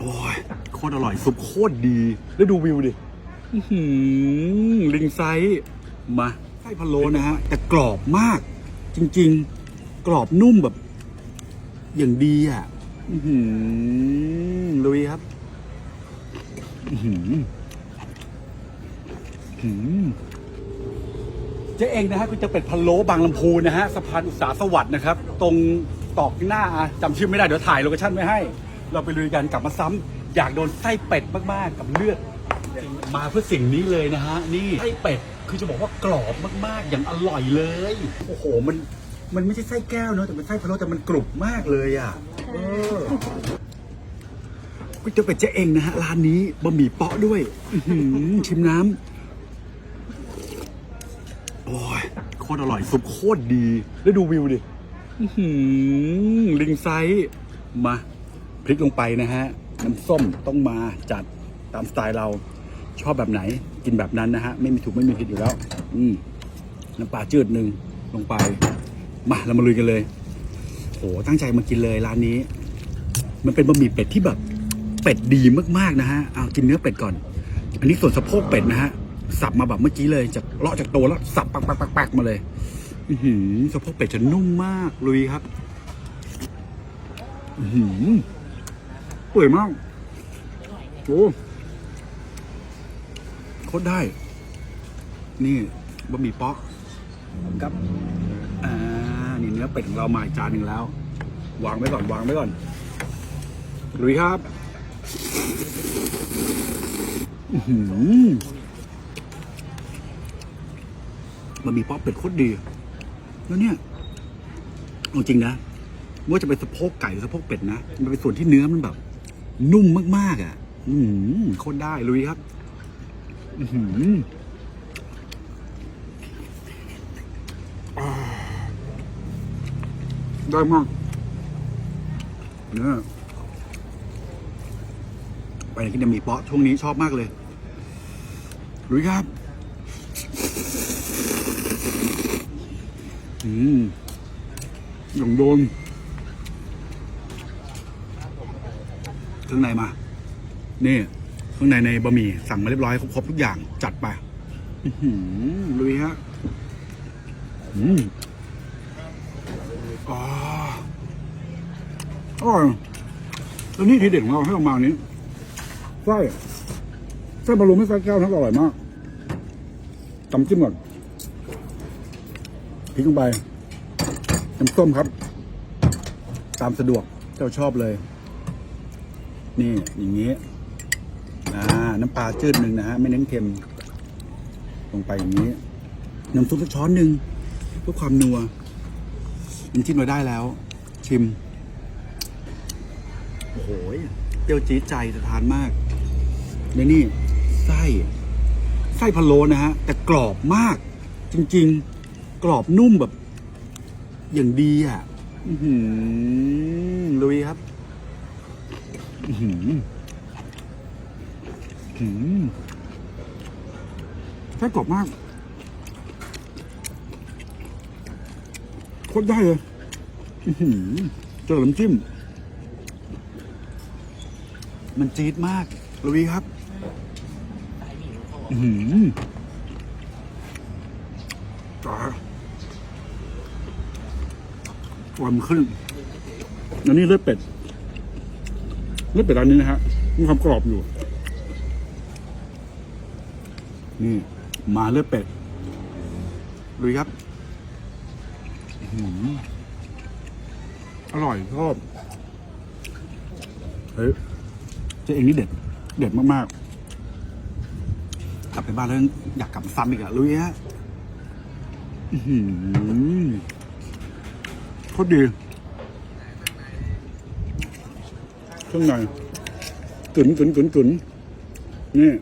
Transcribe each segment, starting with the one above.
โอ้ยโคตรอร่อยซุปโคตรดี แล้วดูวิวดิหือลิงไซส์มาไส้พะโล้นะฮะ แต่กรอบมาก จริง ๆ กรอบนุ่มแบบ อย่างดีอะหือลุยครับหืออื้อหือเจ๊เองนะฮะคุณจะเป็ดพะโล้บางลำพูนะฮะสะพานอุตสาหสวัสดิ์นะครับ ตรงตอกหน้าจำชื่อไม่ได้ เดี๋ยวถ่ายโลเคชั่นไว้ให้ เราไปลุยกันกลับมาซ้ำอยากโดนไส้เป็ดมากๆกับเลือด มาเพื่อสิ่งนี้เลยนะฮะ นี่ไส้เป็ดคือจะบอกว่ากรอบมากๆ อย่างอร่อยเลย โอ้โหมันมันไม่ใช่ไส้แก้วเนอะแต่เป็นไส้พะโล้แต่มันกรุบมากเลยอะเออก๋วยเตี๋ยวเป็ดเจ๊เองนะฮะร้านนี้บะหมี่เปาะด้วยอื้อหือชิมน้ำโอ้ยโคตรอร่อยซุปโคตรดี แล้วดูวิวดิ อื้อหือลิงไซส์มา พริกลงไปนะฮะน้ำส้มต้องมาจัดตามสไตล์เราชอบแบบไหนกินแบบนั้นนะฮะ ไม่มีถูกไม่มีผิดอยู่แล้ว อืมน้ำปลาจืดหนึ่งลงไป มาเรามาลุยกันเลยโหตั้งใจมากินเลยร้านนี้ มันเป็นบะหมี่เป็ดที่แบบ เป็ดดีมากๆนะฮะเอากินเนื้อเป็ดก่อน อันนี้ส่วนสะโพกเป็ดนะฮะสับมาแบบเมื่อกี้เลยจากเลาะจากตัวแล้วสับปักปักปักปักมาเลย อือหือสะโพกเป็ดจะนุ่มมากลุยครับ อือหือ เปื่อยมากโอ้โคตรได้ นี่บะหมี่เปาะครับอ่านี่เนื้อเป็ดของเรามาอีกจานหนึ่งแล้ว วางไว้ก่อนวางไว้ก่อนลุยครับอื้อหือบะหมี่ป๊อปเป็ดโคตรดี แล้วเนี่ยเอาจริงนะว่าจะเป็นสะโพกไก่หรือสะโพกเป็ดนะ มันเป็นส่วนที่เนื้อมันแบบ นุ่มมากๆอะ อือหือโคตรได้ลุยครับ อือหืออ่าได้มากเนื้อไปกินบะหมี่เปาะช่วงนี้ชอบมากเลยลุยครับ อืมอย่างโดน เครื่องในมา นี่เครื่องในในบะหมี่สั่งมาเรียบร้อยครบทุกอย่างจัดไปลุยฮะอืมอ๋ออร่อยแล้วนี่ทีเด็ดของเราให้ออกมานี้ไส้ไส้บะหมี่ไม่ไส้แก้วทั้งอร่อยมากตำจิ้มก่อนพริกลงไปน้ำส้มครับ ตามสะดวกเจ้าชอบเลย นี่อย่างนี้อ่าน้ำปลาจืดหนึ่งนะฮะไม่เน้นเค็ม ลงไปอย่างนี้น้ำซุปสักช้อนหนึ่งเพื่อความนัวน้ำจิ้มาได้แล้ว ชิมโอ้โหเปียวจี๊ดใจจะทานมากและนี่ไส้ไส้พะโล้นะฮะ แต่กรอบมาก จริง ๆ กรอบนุ่มแบบ อย่างดีอะอือหือลุยครับ อือหืออืมไส้กรอบมากโคตรได้เลยอือหือเจอน้ำจิ้ม มันจี๊ดมากลุยครับอือหือจ้าความขึ้น อันนี้เลือดเป็ด เลือดเป็ดร้านนี้นะฮะมีความกรอบอยู่ นี่ มาเลือดเป็ดลุยครับอื้อหืออร่อยชอบเฮ้ยเจ๊เองนี่เด็ด เด็ดมากๆ กลับไปบ้านแล้วอยากกลับซ้ำอีกอะลุยฮะอื้อหือโคตรดี เครื่องในกึ๋นกึ๋นกึ๋นกึ๋นนี่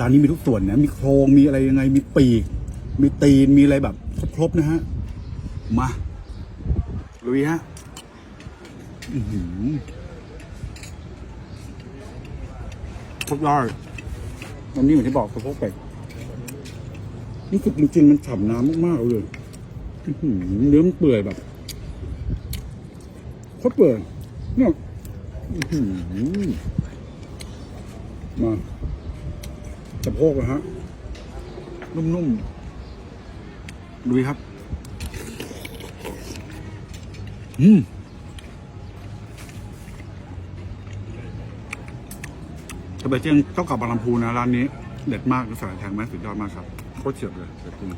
ร้านนี้มีทุกส่วนนะมีโครงมีอะไรยังไง มีปีก มีตีนมีอะไรแบบครบๆนะฮะ มาลุยฮะอือหือครบได้ตอนนี้เหมือนที่บอกกระเพาะเป็ดนี่คือจริงๆมันฉ่ำน้ำมากๆเลยเนื้อมันเปื่อยแบบ โคตรเปื่อยเนี่ยมาสะโพกนะฮะ นุ่มๆดูครับ อืมกระเบะเจียงเจ้าก่าบางลำพูนะร้านนี้ เด็ดมากและสายแทงแมสุดยอดมากครับโคตรเฉียบเลยเด็ดจริง